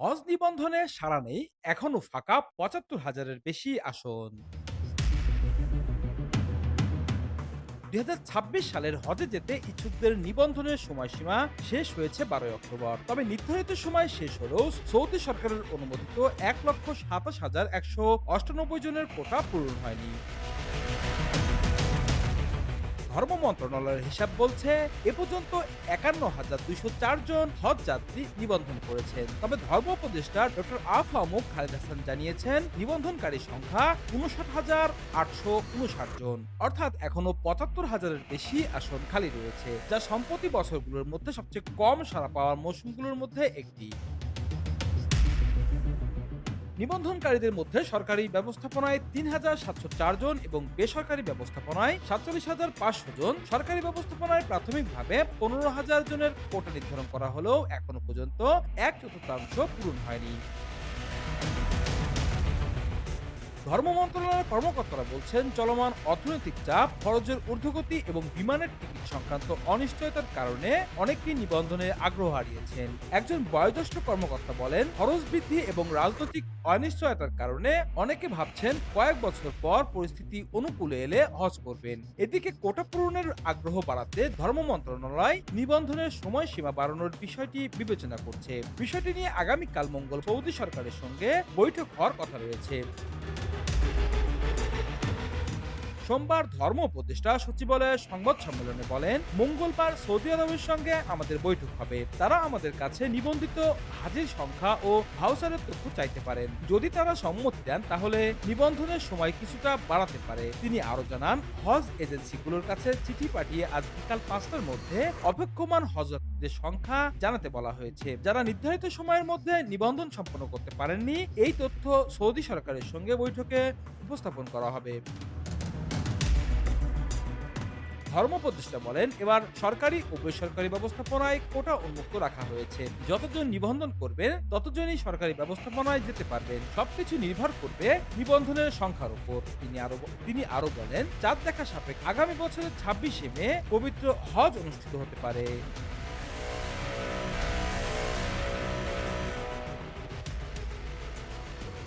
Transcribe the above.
হজ নিবন্ধনে সাড়া নেই এখনও ফাঁকা পঁচাত্তর হাজারের বেশি আসন। দুই হাজার ছাব্বিশ সালের হজে যেতে ইচ্ছুকদের নিবন্ধনের সময়সীমা শেষ হয়েছে বারোই অক্টোবর। তবে নির্ধারিত সময় শেষ হলেও সৌদি সরকারের অনুমোদিত এক লক্ষ সাতাশ হাজার একশো অষ্টানব্বই জনের কোটা পূরণ হয়নি। ধর্ম মন্ত্রণালয়ের হিসাব বলছে, এ পর্যন্ত একান্ন হাজার দুইশো চার জন হজ যাত্রী নিবন্ধন করেছেন। তবে ধর্ম উপদেষ্টা ডক্টর আফ আহমদ খালেদ হাসান জানিয়েছেন নিবন্ধনকারী সংখ্যা উনষাট হাজার আটশো উনষাট জন। অর্থাৎ এখনও পঁচাত্তর হাজারের বেশি আসন খালি রয়েছে, যা সম্প্রতি বছরগুলোর মধ্যে সবচেয়ে কম সাড়া পাওয়ার মৌসুমগুলোর মধ্যে একটি। নিবন্ধনকারীদের মধ্যে সরকারি ব্যবস্থাপনায় তিন হাজার সাতশো চারজন এবং বেসরকারি ব্যবস্থাপনায় সাতচল্লিশ হাজার পাঁচশো জন। সরকারি ব্যবস্থাপনায় প্রাথমিকভাবে পনেরো হাজার জনের কোটা নির্ধারণ করা হলেও এখনও পর্যন্ত এক চতুর্থাংশ পূরণ হয়নি। ধর্ম মন্ত্রণালয়ের কর্মকর্তারা বলছেন, চলমান অর্থনৈতিক চাপ, খরচের ঊর্ধ্বগতি এবং বিমানের টিকিট সংক্রান্ত অনিশ্চয়তার কারণে অনেকেই নিবন্ধনে আগ্রহ হারিয়েছেন। একজন বয়োজ্যেষ্ঠ কর্মকর্তা বলেন, খরচ বৃদ্ধি এবং রাজনৈতিক অনিশ্চয়তার কারণে অনেকে ভাবছেন, কয়েক বছর পর পরিস্থিতি অনুকূলে এলে হজ করবেন। এদিকে কোটা পূরণের আগ্রহ বাড়াতে ধর্ম মন্ত্রণালয় নিবন্ধনের সময়সীমা বাড়ানোর বিষয়টি বিবেচনা করছে। বিষয়টি নিয়ে আগামীকাল মঙ্গল সৌদি সরকারের সঙ্গে বৈঠক হওয়ার কথা রয়েছে। সোমবার ধর্ম উপদেষ্টা সচিবালয়ের সংবাদ সম্মেলনে বলেন, মঙ্গলবার সৌদি আরবের সঙ্গে আমাদের বৈঠক হবে। তারা আমাদের কাছে নিবন্ধিত হাজির সংখ্যা ও ভাউচারের তথ্য চাইতে পারেন। যদি তারা সম্মতি দেন, তাহলে নিবন্ধনের সময় কিছুটা বাড়াতে পারে। তিনি আরও জানান, হজ এজেন্সিগুলোর কাছে চিঠি পাঠিয়ে আজ বিকাল পাঁচটার মধ্যে অপেক্ষমান হজরতদের সংখ্যা জানাতে বলা হয়েছে। যারা নির্ধারিত সময়ের মধ্যে নিবন্ধন সম্পন্ন করতে পারেননি, এই তথ্য সৌদি সরকারের সঙ্গে বৈঠকে উপস্থাপন করা হবে। ধর্ম বলেন, এবার সরকারি ও বেসরকারি ব্যবস্থাপনায় কোটা উন্মুক্ত রাখা হয়েছে। যতজন নিবন্ধন করবেন, ততজনই সরকারি ব্যবস্থাপনায় যেতে পারবেন। সবকিছু নির্ভর করবে নিবন্ধনের সংখ্যার উপর। তিনি আরও তিনি আরও বলেন, চাঁদ দেখা সাপেক্ষ আগামী বছরের ছাব্বিশে মে পবিত্র হজ অনুষ্ঠিত হতে পারে।